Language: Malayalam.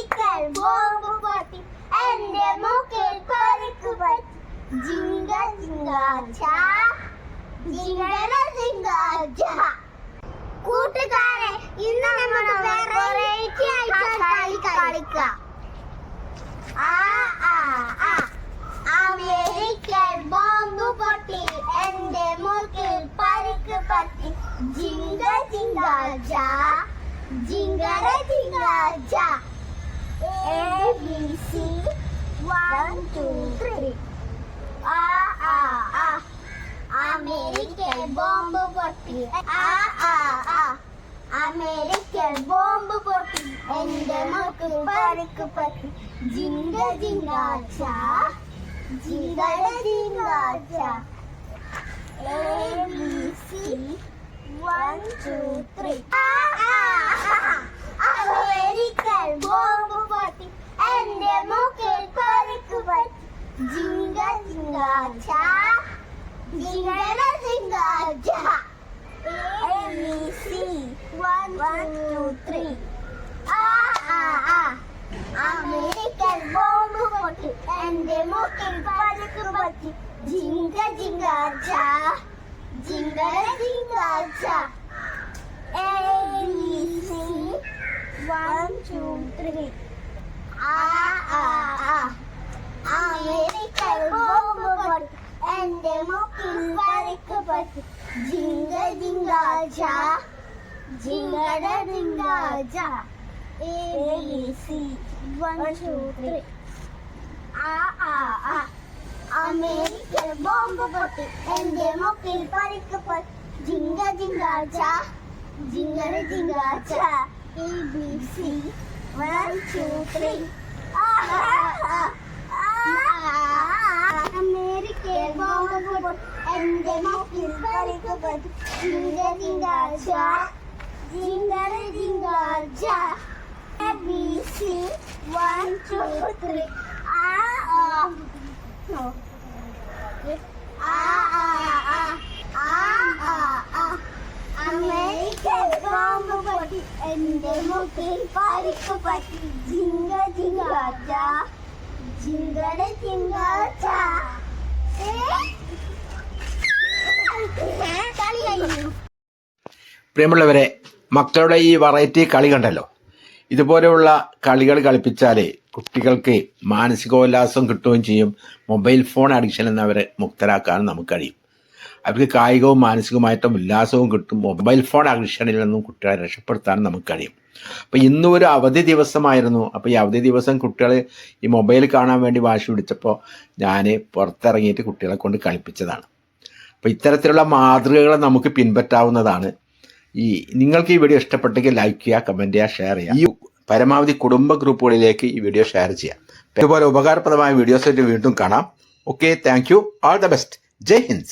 അമേരിക്കൻ ബോംബ് പൊട്ടി എന്റെ മൂക്കിൽ പരിക്ക് പറ്റി. ജിങ്ക ജിങ്ക ജാ ജിങ്കട ജിങ്ക കൂട്ടുകാരെ ഇന്ന് നമ്മൾ വെറൈറ്റി ആയിട്ട് കളി കളിക്കാം. ആ ആ ആ. അമേരിക്കൻ ബോംബ് പൊട്ടി. എന്റെ മൂക്കിൽ പരിക്ക് പറ്റി. ജിങ്ക ജിങ്ക ജിങ്കര ജിങ്ക A B C one two three ആ ആ ആ അമേരിക്കൻ ബോംബ് പൊട്ടി ആ ആ ആ അമേരിക്കൻ ബോംബ് പൊട്ടി എന്റെ മൂക്കിൽ പരിക്ക് പറ്റി ജിങ്ക ജിങ്ക ജാ ജിങ്കട ജിങ്ക ജാ A B C one two three American raja, jingala zingaja. A B C, one two three, Ah ah ah. American bomb hockey and democratic parikubati. Jinga jinga ja. Jingala zingaja. A B C. One two three. Ah ah ah. American bomb पर झिंग झिंगा जा झिंगड़ा झिंगा जा A, B, C, one, two, three. आ आ आ। अमेरिकल बॉम्ब पोटी एंडेमो किल पर एक पर झिंग झिंगा जा झिंगड़ा झिंगा जा A, B, C, one, two, three. Bomb പൊട്ടി എന്റെ മൂക്കിൽ പരിക്ക് പറ്റി ജിങ്ക ജിങ്ക ജാ ജിങ്കട ജിങ്ക ജാ A B C one two three ആ ആ no. ആ ആ ആ ആ ആ ആ അമേരിക്കൻ ബോംബ് പൊട്ടി എന്റെ മുക്കിൽ പരിക്ക് പറ്റി ജിങ്ക ജിങ്ക ജാ ജിങ്കട ജിങ്ക ജാ ഏ? പ്രിയമുള്ളവരെ മക്കളുടെ ഈ വെറൈറ്റി കളി കണ്ടല്ലോ. ഇതുപോലെയുള്ള കളികൾ കളിപ്പിച്ചാലേ കുട്ടികൾക്ക് മാനസികോല്ലാസം കിട്ടുകയും ചെയ്യും. മൊബൈൽ ഫോൺ അഡിക്ഷൻ എന്നവരെ മുക്തരാക്കാനും നമുക്ക് കഴിയും. അവർക്ക് കായികവും മാനസികവുമായിട്ടും ഉല്ലാസവും കിട്ടും. മൊബൈൽ ഫോൺ അഡിക്ഷനിൽ നിന്നും കുട്ടികളെ രക്ഷപ്പെടുത്താനും നമുക്ക് കഴിയും. അപ്പോൾ ഇന്നും ഒരു അവധി ദിവസമായിരുന്നു. അപ്പോൾ ഈ അവധി ദിവസം കുട്ടികൾ ഈ മൊബൈൽ കാണാൻ വേണ്ടി വാശി പിടിച്ചപ്പോൾ ഞാൻ പുറത്തിറങ്ങിയിട്ട് കുട്ടികളെ കൊണ്ട് കളിപ്പിച്ചതാണ്. അപ്പോൾ ഇത്തരത്തിലുള്ള മാതൃകകൾ നമുക്ക് പിൻപറ്റാവുന്നതാണ്. ഈ നിങ്ങൾക്ക് ഈ വീഡിയോ ഇഷ്ടപ്പെട്ടെങ്കിൽ ലൈക്ക് ചെയ്യുക കമന്റ് ചെയ്യുക ഷെയർ ചെയ്യുക. ഈ പരമാവധി കുടുംബ ഗ്രൂപ്പുകളിലേക്ക് ഈ വീഡിയോ ഷെയർ ചെയ്യാം ഇതുപോലെ ഉപകാരപ്രദമായ വീഡിയോസായിട്ട് വീണ്ടും കാണാം. Okay thank you all the best Jai Hind.